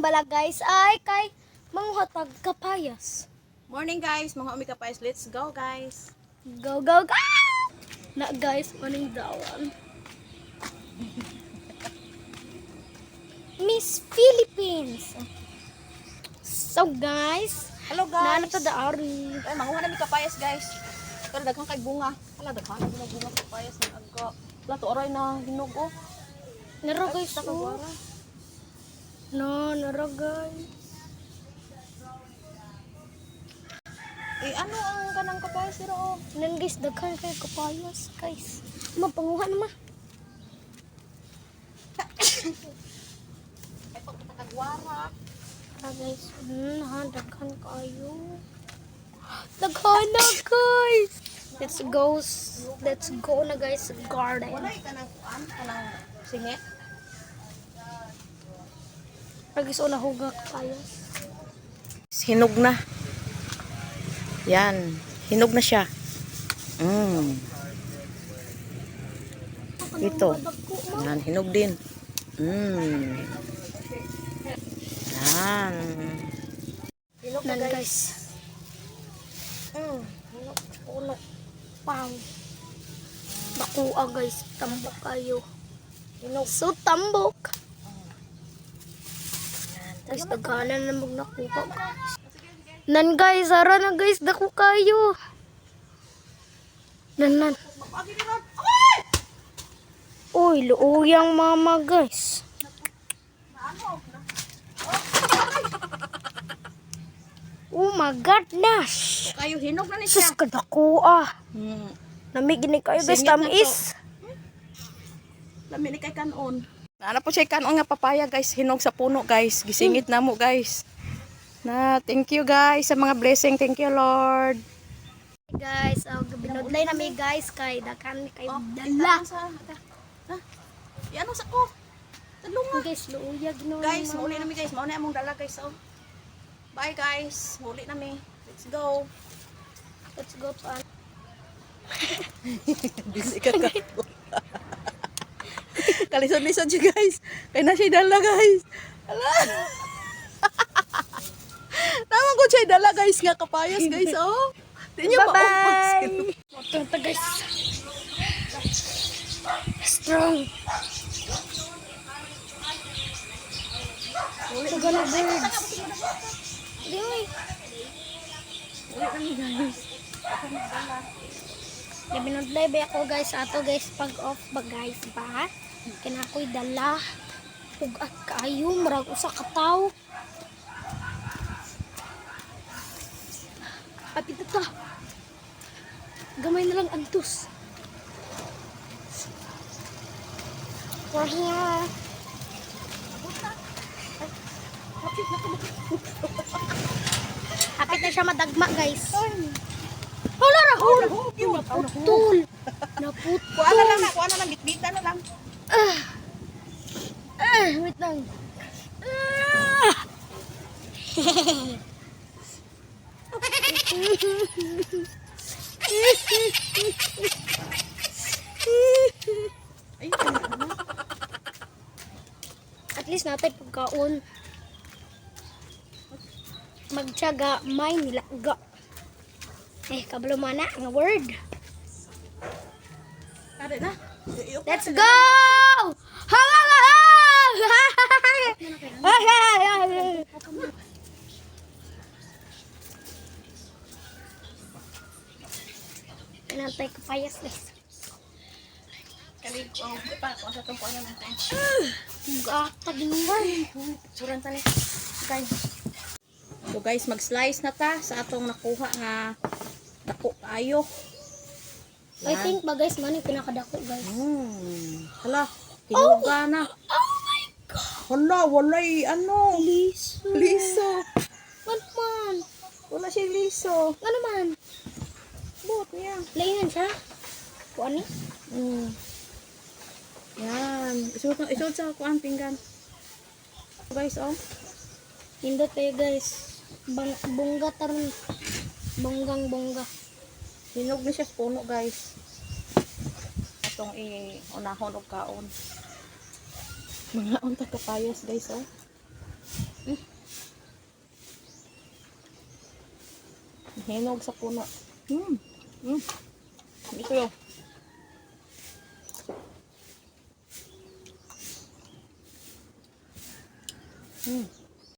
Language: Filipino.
bala guys ay kay manghatag kapayas. Morning guys, mga umi kapais. Let's go guys. Go go go! Na guys, maning dawan. Miss Philippines. So guys, Hello na guys. to daari. Ay, manguha namin kapayas guys. Pero daghang kay bunga. Hala, daghang na bunga kapayas ng agka. Wala to oray na hinog oh. Naro guys, Sa kagwara. No, naro guys. Eh, ano ang kanang kapayas nila oh? Nan guys, daghan kay kapayas guys. Mapanguha na ma. Ay, pagkakagwara. Tara guys, hmm, ha, daghan kayo. Daghan na guys. Let's go, let's go na guys sa garden. Wala ka nang kuan, kanang singit. Lagi sa unahuga kayo. Hinog na. Yan. Hinog na siya. Mm. Ito. Yan, hinog din. Mm. Yan. Hinog Nan guys. Mm, ulo. Pang. Bakua guys, tambok kayo. So tambok. Guys, daghanan na mag nakuha. Nan guys, hara na guys, dako kayo. Nan nan. Uy, luuyang mama guys. Oh my goodness. Kayo, hinog na ni Sus kadako ah. Hmm. Namig gini kayo guys, tamis. Lami ni kay kanon. Naana po siya kanon nga papaya guys. Hinog sa puno guys. Gisingit na mo guys. Na, thank you guys sa mga blessing. Thank you Lord. Guys, oh, binudlay na mi guys kay dakan kay Oh, dala. Sa, ha? Yan sa ko. Talunga. Guys, luuyag no. Guys, mauli na mi guys. Mauna among dala guys. Oh. Bye guys. Mauli na mi. Let's go. Let's go to an Dili ka ka. Kalison-lison siya guys. Kaya na siya dala guys. Ala. Naman ko siya dala guys nga kapayas guys. Oh. Di niyo Bye-bye. Ito ito guys. Strong. Ito gonna birds. Dili. Ya binudlay ba ako guys ato guys pag off ba guys ba? Kinakoy dala. Ug at kaayo murag usa ka tawo. Apit na ta. Gamay na lang antus. We're here. Apit na siya madagma, guys. Hala ra, hul. Naputol. Naputol. Kuha na lang na. Kuha na lang. Bitbita na lang. Ah, wait lang. Ah. Ay, At least natin pagkaon. Magtyaga, may nilaga. Eh, kabalo mana, nga word. Let's go! Ha ha ha ha! Pinantay ko payas guys. Kalig ko. Pa, kung sa itong kuha na natin. Gata ginuwan. Suran tali. Guys. So guys, mag-slice na ta sa atong nakuha nga dako kayo. I think ba guys, man yung pinakadako guys. Hmm. Hala, hinuga na. Oh my god! Hala, walay ano. Liso. Liso. Ano man? Wala siya liso. Ano man? Bot niya. Layan siya. Kuan ni? Hmm. Yan. Isuot, na- isuot sa kuan pinggan. Guys, oh. Hindot kayo guys. Bang, bongga taron. Bonggang bongga. Hinog na siya sa puno, guys. Atong i-unahon og kaon. Mga unta kapayas, guys, oh. Mm. Hinog sa puno. Mm. Mm. Ito yun. Mm.